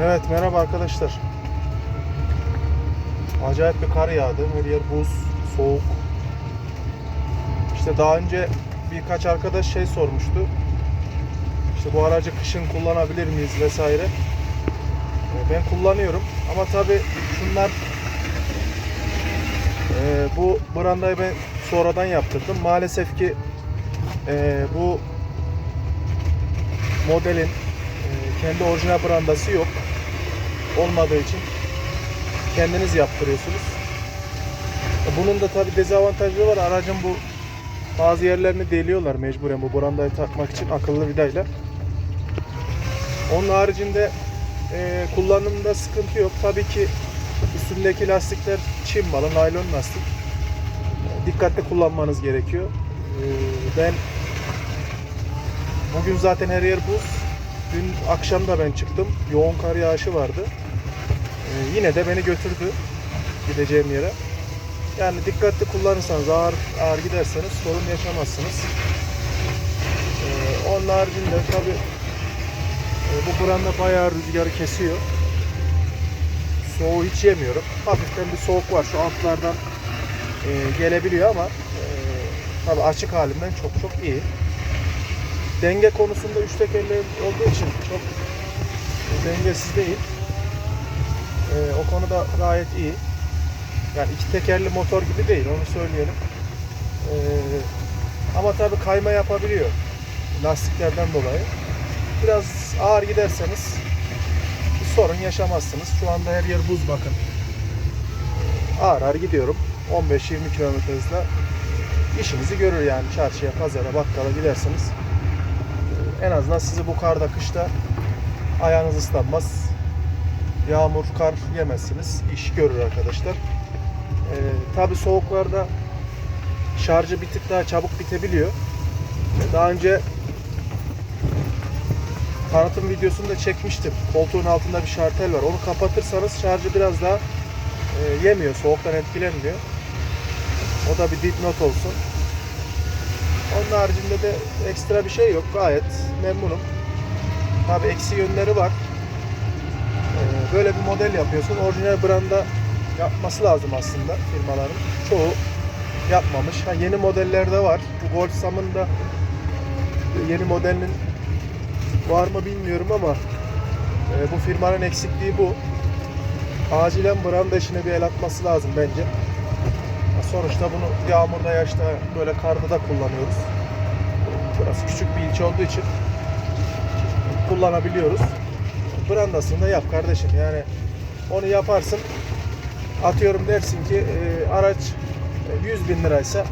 merhaba arkadaşlar. Acayip bir kar yağdı. Her yer buz, soğuk. İşte daha önce birkaç arkadaş şey sormuştu. İşte bu aracı kışın kullanabilir miyiz vesaire. Ee, Ben kullanıyorum ama tabi şunlar e, bu brandayı ben sonradan yaptırdım. Maalesef ki e, bu modelin e, kendi orijinal brandası yok. Olmadığı için kendiniz yaptırıyorsunuz. Bunun da tabi dezavantajları var. Aracın bu bazı yerlerini deliyorlar mecburen bu brandayı takmak için akıllı vidayla. Onun haricinde e, kullanımda sıkıntı yok. Tabii ki üstündeki lastikler Çin malı, naylon lastik. E, Dikkatli kullanmanız gerekiyor. E, ben bugün zaten her yer buz. Dün akşam da ben çıktım. Yoğun kar yağışı vardı. E, yine de beni götürdü gideceğim yere. Yani dikkatli kullanırsanız, ağır ağır giderseniz sorun yaşamazsınız. E, onun haricinde tabii e, bu branda bayağı rüzgarı kesiyor. Soğuğu hiç yemiyorum. Hafiften bir soğuk var şu altlardan e, gelebiliyor ama e, tabii açık halinden çok çok iyi. Denge konusunda üç tekerleğim olduğu için çok dengesiz değil. E, o konuda gayet iyi. Yani iki tekerli motor gibi değil onu söyleyelim. E, ama tabii kayma yapabiliyor lastiklerden dolayı biraz ağır giderseniz sorun yaşamazsınız. Şu anda her yer buz bakın. Ağır ağır gidiyorum. 15-20 km hızla işinizi görür yani çarşıya, pazara, bakkala gidersiniz. En azından sizi bu karda, kışta ayağınız ıslanmaz. Yağmur, kar yemezsiniz. İş görür arkadaşlar. Ee, Tabi soğuklarda şarjı bir tık daha çabuk bitebiliyor. Daha önce tanıtım videosunu da çekmiştim. Koltuğun altında bir şartel var. Onu kapatırsanız şarjı biraz daha e, yemiyor. Soğuktan etkilenmiyor. O da bir dipnot olsun. Onun haricinde de ekstra bir şey yok. Gayet memnunum. Tabi eksi yönleri var. E, böyle bir model yapıyorsun. Orijinal branda yapması lazım aslında firmaların. Çoğu yapmamış. Ha, yeni modellerde var. Bu Golf Sam'ın da yeni modelinin var mı bilmiyorum ama e, bu firmanın eksikliği bu. Acilen branda işine bir el atması lazım bence. Sonuçta bunu yağmurda, yaşta, böyle karda da kullanıyoruz. Burası küçük bir ilçe olduğu için kullanabiliyoruz. Brandasını da yap kardeşim. Yani onu yaparsın. Atıyorum dersin ki e, araç e, 100 bin liraysa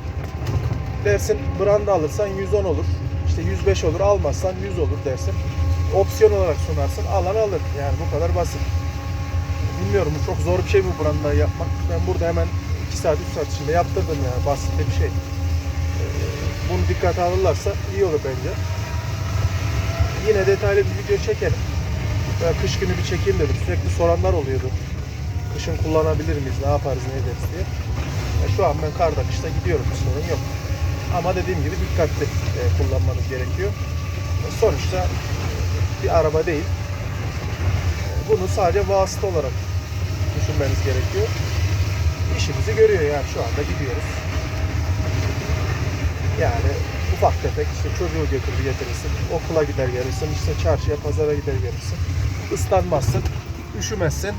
dersin branda alırsan 110 olur. İşte 105 olur almazsan 100 olur dersin. Opsiyon olarak sunarsın. Alan alır. Yani bu kadar basit. Bilmiyorum bu çok zor bir şey mi brandayı yapmak. Ben burada hemen 2 saat 3 saat içinde yaptırdım yani basit bir şey. Ee, Bunu dikkate alırlarsa iyi olur bence. Yine detaylı bir video çekelim. Ben kış günü bir çekeyim dedim. Sürekli soranlar oluyordu. Kışın kullanabilir miyiz, ne yaparız, ne ederiz diye. Ya şu an ben karda kışta gidiyorum, bir sorun yok. Ama dediğim gibi dikkatli e, kullanmanız gerekiyor. Sonuçta bir araba değil. Bunu sadece vasıta olarak düşünmeniz gerekiyor. İşimizi görüyor yani şu anda gidiyoruz. Yani ufak tefek işte çocuğu götürür getirirsin, okula gider gelirsin, işte çarşıya, pazara gider gelirsin. Islanmazsın, üşümezsin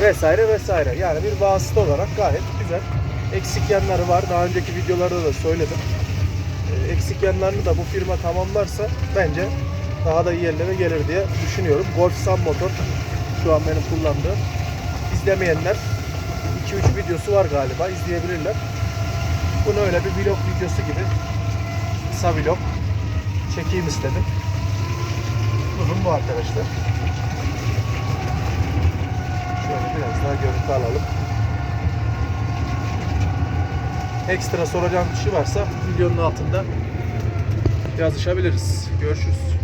vesaire vesaire. Yani bir vasıta olarak gayet güzel. Eksik yanları var. Daha önceki videolarda da söyledim. Ee, Eksik yanlarını da bu firma tamamlarsa bence daha da iyi yerlere gelir diye düşünüyorum. Golf Sun motor şu an benim kullandığım. İzlemeyenler 2-3 videosu var galiba. izleyebilirler. Bunu öyle bir vlog videosu gibi kısa vlog çekeyim istedim. Durum bu arkadaşlar. Şöyle biraz daha görüntü alalım. Ekstra soracağım bir şey varsa videonun altında yazışabiliriz. Görüşürüz.